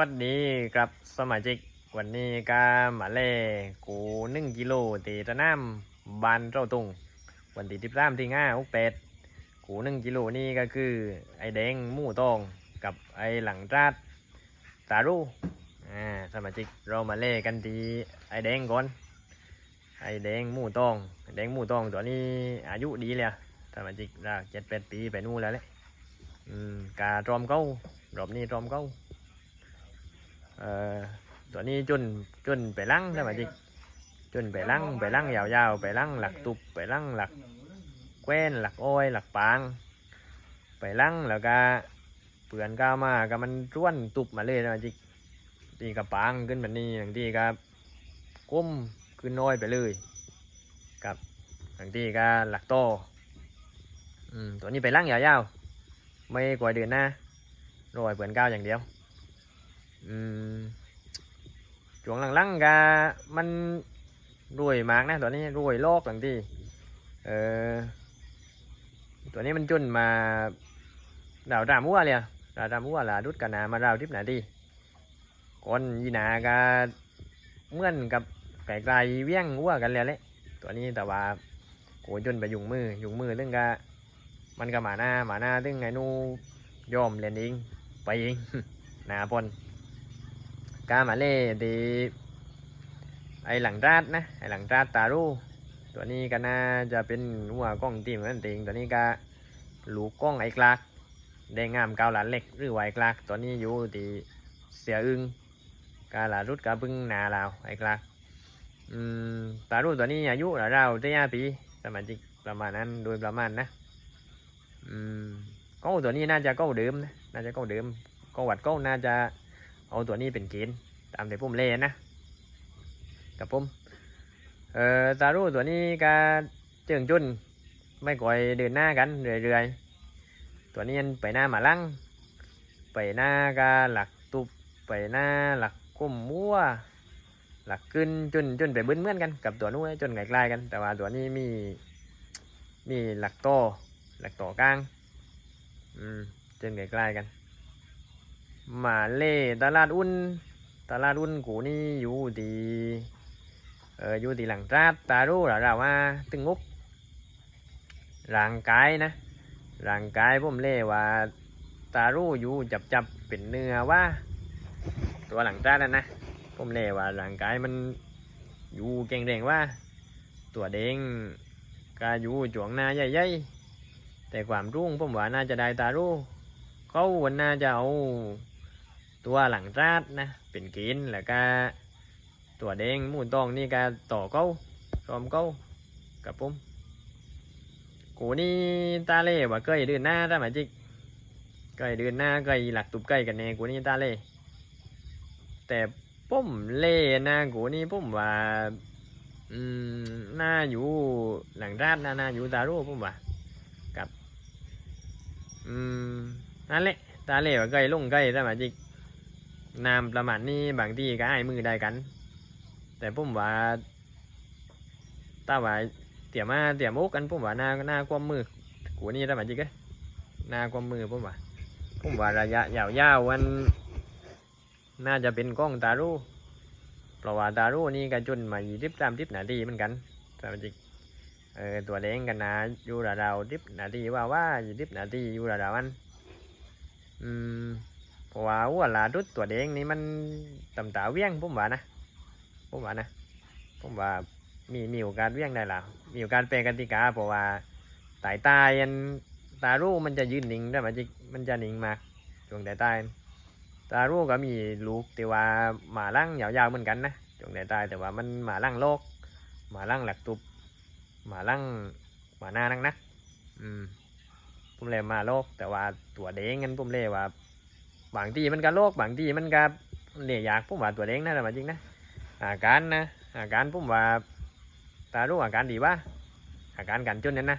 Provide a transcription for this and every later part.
วัสดีครับสมาชิกวันนี้ก็มาเล่กูหนึ่งกิโลตีตะน้ำบานเจ้าตุงวันที่ทิบสามที่ง่าอุกเป็ดกูหนึ่งกิโลนี่ก็คือไอแดงหมูตองกับไอหลังราดตารูอ่าสมาชิกเรามาเล่กันทีไอแดงก่อนไอแดงหมูตองไอแดงหมูตองตัวนี้อายุดีเลยสมาชิกรากเจ็ดแปดปีไปนู่นแล้วเลยอืมกาตรอมเก้ารอบนี้ตรอมเก้า เอ่อตัวนี้จนจนไปลังใช่ไหมจิจนไปลังไปลังยาวๆ ไปลังหลักตุบไปลังหลักแคว้นหลักอ้อยหลักปาง ไปลังแล้วก็เปลือนก้าวมาก็มันร่วนตุบมาเลยนะจิทีกับปางขึ้นแบบนี้บางที่ก็ก้มขึ้นน้อยไปเลยกับบางที่ก็หลักโตอืมตัวนี้ไปลังยาวๆไม่กว่าเดือนหน้าโรยเปลือนก้าวอย่างเดียว อืมช่วงหลังๆก็มันรวยมากนะ ตัวนี้รวยโลกบางทีเออตัวนี้มันจุนมาดาวดามัวเลยอะดาวดามัวล่ะดุดกันนามาดาวทิพย์หนาดีก่อนยีหนาก็เมื่อนกับไก่ไกลเวียงวัวกันเลยแหละตัวนี้แต่ว่าโกจนไปยุงมือยุงมือตึงก็มันก็หมาหน้าหมาหน้าตึงไงนูยอมเล่นเองไปเองหนาปน กามาเล่ดีไอหลังราดนะไอหลังราดตารูตัวนี้ก็น่าจะเป็นหัวกล้องตีมือนกันติงตัวนี้ก็ลูกกล้องไอกลากแดงงามเกาหลานเล็กหรือไวาไอกลากตัวนี้อยู่ที่เสียอึงกาหลารุดกาบึงนาลาวไอกลากอืมตารูตัวนี้อายุราวๆที่ห้าปีสมาชิประมาณนั้นโดยประมาณนะอืมก้ตัวนี้น่าจะก้เดิมนะน่าจะก้เดิมก้าวัดก้น่าจะ เอาตัวนี้เป็นเกณฑ์ตามที่ผมเล่นนะกับผมเอ่อตารูตัวนี้ก็เจิงจุนไม่ก่อยเดินหน้ากันเรื่อยๆตัวนี้มันไปหน้าหมาลังไปหน้าก็หลักตุบไปหน้าหลักก้มมัวหลักขึ้นจนจนไปเบิ้นเหมือนกันกับตัวนู้นจนไกลๆกัน แต่ว่าตัวนี้มีมีหลักโตหลักโตกลาง อืมจนไกลๆกัน มาเล่ตลาดอุ่น ตลาดอุ่นกูนี่อยู่ที่เอออยู่ที่หลังราดตารู้หรือเราว่าตึงงุกร่างกายนะร่างกายผมเล่ว่าตารู้อยู่จับจับเป็นเนื้อว่า ตัวหลังราดนั่นนะผมเล่ว่าร่างกายมันอยู่เก่งแรงว่า ตัวเด้งก็อยู่จวงหน้าใหญ่ๆแต่ความรุ่งผมว่าน่าจะได้ตารู้เขาวันน่าจะเอา ตัวหลังราดนะเป็นกินแล้วก็ตัวแดงมูนตองนี่ก็ต่อเก้ารอมเก้ากับผมกูนี่ตาเล่ว่าเกยเดือนหน้าถ้าหมายจิกเกยเดืนหน้าเกยหลักตุบเกยกันแน่กูนี่ตาเล่แต่ผมเล่นะกูนี่ผมว่าอืมน่าอยู่หลังราดน่าน่าอยู่ตาโร่มว่าอืมนั่นแหละตาเล่ว่าไก่ลงไก่ถ้ามาจิก น้ำประมาณนี้บางทีก็ให้มือได้กัน แต่ผมว่าถ้าว่าเตี่ยมาเตี่ยมอกกันผมว่าหน้าหน้าความมือกูนี่ถ้ามจิกเอ้หน้าความมือผมว่าผมว่าระยะยาวๆวันน่าจะเป็นกล้องตารูเพราะว่าตารูนี่ก็จนมายี่สิบสามสิบนาทีเหมือนกันถ้ามจิกเออตัวแดงกันนะอยู่ระดาวดิบนาทีว่าว่ายู่ดิบนาทีอยู่ระดาวมันอืม เพราะว่าวัวลาดุดตัวแดงนี่มันต่ำตาเวียงผมว่านะผมว่านะผมว่ามีมีโอกาสเวียงได้แล้วมีโอกาสแปลกติกาเพราะว่าสายตายันตารูมันจะยืนนิ่งได้ไหมจิมันจะนิ่งมากช่วงสายตายตารูก็มีลูกแต่ว่าหมาล่างยาวๆเหมือนกันนะช่วงสายตายแต่ว่ามันหมาล่างโลกหมาล่างหลักตุบหมาลั่งหมาหน้านักนักอืมผมเลยมาโลกแต่ว่าตัวเด้งกันผมเลยว่า บางทีมันก็โลกบางทีมันก็เลียอยากผมว่าตัวเด้งนะแต่ว่าจริงนะอาการนะอาการผมว่าตารู้อาการดีว่าอาการกันจนนั้นนะ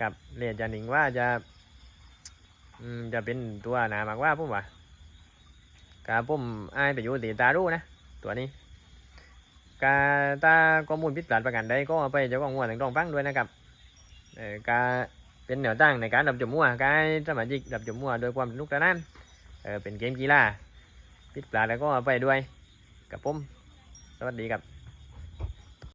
กับเลียจะหนิงว่าจะอืมจะเป็นตัวหนามากว่าผมว่ากับผมอายไปอยู่ตีตารู้นะตัวนี้กาตาข้อมูลผิดพลาประการใดก็ไปเจ้าของหัวถึงต้องฟังด้วยนะครับเออกาเป็นแนวตั้งในการดับจมมัวกายสมาชิกดับจมมัวโดยความนุกสนาน เออเป็นเกมกีฬาปิดปลาแล้วก็ไปด้วยกับผม สวัสดีครับ